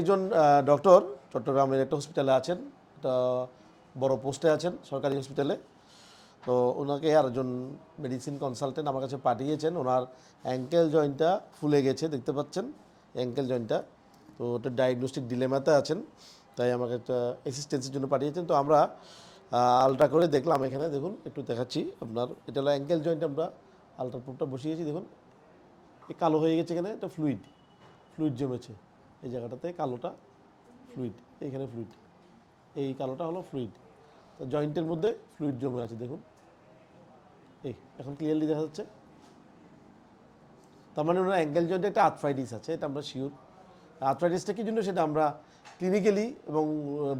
একজন ডক্টর চট্টগ্রামের একটা হসপিটালে আছেন। একটা বড় পোস্টে আছেন, সরকারি হসপিটালে তো ওনাকে আরেকজন মেডিসিন কনসালটেন্ট আমার কাছে পাঠিয়েছেন। ওনার অ্যাঙ্কেল জয়েন্টটা ফুলে গেছে, দেখতে পাচ্ছেন? অ্যাঙ্কেল জয়েন্টটা তো ওটা ডায়াগনস্টিক ডিলেমাতে আছেন। তাই আমাকে একটা অ্যাসিস্ট্যান্সের জন্য পাঠিয়েছেন। তো আমরা আলট্রা করে দেখলাম এখানে। দেখুন, একটু দেখাচ্ছি আপনার। এটা হলো অ্যাঙ্কেল জয়েন্ট আমরা আলট্রা প্রুফটা বসিয়েছি। দেখুন কালো হয়ে গেছে এখানে, এটা ফ্লুইড ফ্লুইড জমেছে। এই জায়গাটাতে কালোটা ফ্লুইড এইখানে ফ্লুইড এই কালোটা হলো ফ্লুইড তো জয়েন্টের মধ্যে ফ্লুইড জমে আছে, দেখুন। এই, এখন ক্লিয়ারলি দেখা যাচ্ছে। তার মানে ওনার অ্যাঙ্গেল জয়েন্টে একটা আর্থ্রাইটিস আছে, এটা আমরা শিওর আর্থ্রাইটিসটা কী জন্য? সেটা আমরা ক্লিনিক্যালি এবং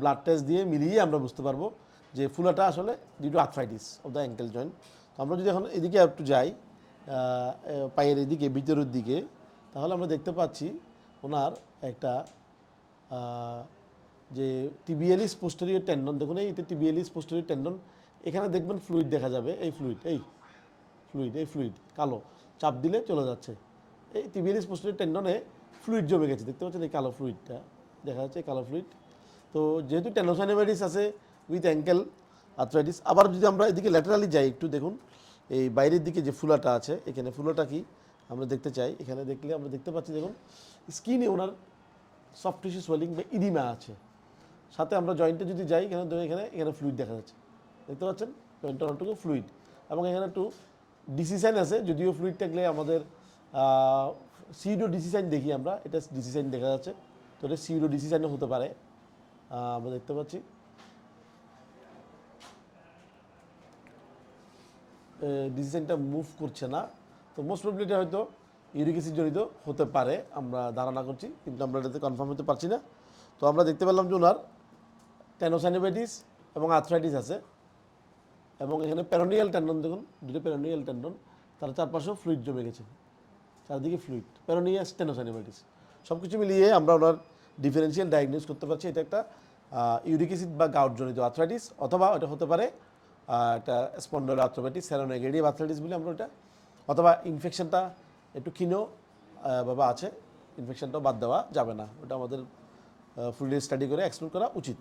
ব্লাড টেস্ট দিয়ে মিলিয়ে আমরা বুঝতে পারব যে ফুলাটা আসলে due arthritis of the ankle joint তো আমরা যদি এখন এদিকে একটু যাই পায়ের এদিকে, ভিতরের দিকে, তাহলে আমরা দেখতে পাচ্ছি ওনার একটা যে টিবিএলিস পোস্টেরিয়র টেন্ডন দেখুন এই টিবিএলিস পোস্টেরিয়র টেন্ডন এখানে দেখবেন ফ্লুইড দেখা যাবে, এই ফ্লুইড এই ফ্লুইড এই ফ্লুইড কালো, চাপ দিলে চলে যাচ্ছে। এই টিবিএলিস পোস্টেরিয়র টেন্ডনে ফ্লুইড জমে গেছে, দেখতে পাচ্ছেন এই কালো ফ্লুইডটা দেখা যাচ্ছে কালো ফ্লুইড তো যেহেতু টেনোসাইনোভাইটিস আছে উইথ অ্যাঙ্কেল আর্থ্রাইটিস আবার যদি আমরা এদিকে ল্যাটারালি যাই একটু দেখুন, এই বাইরের দিকে যে ফুলাটা আছে, এখানে ফুলাটা কি? আমরা দেখতে চাই। এখানে দেখলে আমরা দেখতে পাচ্ছি, দেখুন স্কিনে ওনার সফট টিস্যু সোয়েলিং বা ইডিমা আছে। সাথে আমরা জয়েন্টে যদি যাই, এখানে এখানে এখানে ফ্লুইড দেখা যাচ্ছে। দেখতে পাচ্ছেন? জয়েন্টটা অনেকটুকু ফ্লুইড এবং এখানে একটু ডিসি সাইন আছে, যদিও ফ্লুইড থাকলে আমাদের সিউডো ডিসি সাইন দেখি আমরা। এটা ডিসিসাইন দেখা যাচ্ছে। তো এটা সিউডো ডিসি সাইনও হতে পারে। আমরা দেখতে পাচ্ছি। ডিসিশনটা মুভ করছে না। তো মোস্ট প্রবলি এটা হয়তো ইউরিক অ্যাসিড জনিত হতে পারে, আমরা ধারণা করছি, কিন্তু আমরা এটাতে কনফার্ম হতে পারছি না। তো আমরা দেখতে পেলাম যে ওনার টেনোসাইনোভাইটিস এবং আর্থ্রাইটিস আছে, এবং এখানে প্যারোনিয়াল ট্যান্ডন দেখুন, দুটো প্যারোনিয়াল ট্যান্ডন তার চারপাশেও ফ্লুইড জমে গেছে, চারদিকে ফ্লুইড প্যারোনিয়াস টেনোসাইনোভাইটিস সব কিছু মিলিয়ে আমরা ওনার ডিফারেন্সিয়াল ডায়াগনোস করতে পারছি, এটা একটা ইউরিক অ্যাসিড বা গাউট জনিত আর্থ্রাইটিস অথবা এটা হতে পারে একটা স্পন্ডল আর্থ্রোপাইটিস স্যারোনেগেটিভ আর্থ্রাইটিস বলে আমরা ওটা অথবা ইনফেকশনটা একটু ক্ষীণ বাবা আছে ইনফেকশনটাও বাদ দেওয়া যাবে না। ওটা আমাদের ফুল স্টাডি করে এক্সপ্লোর করা উচিত।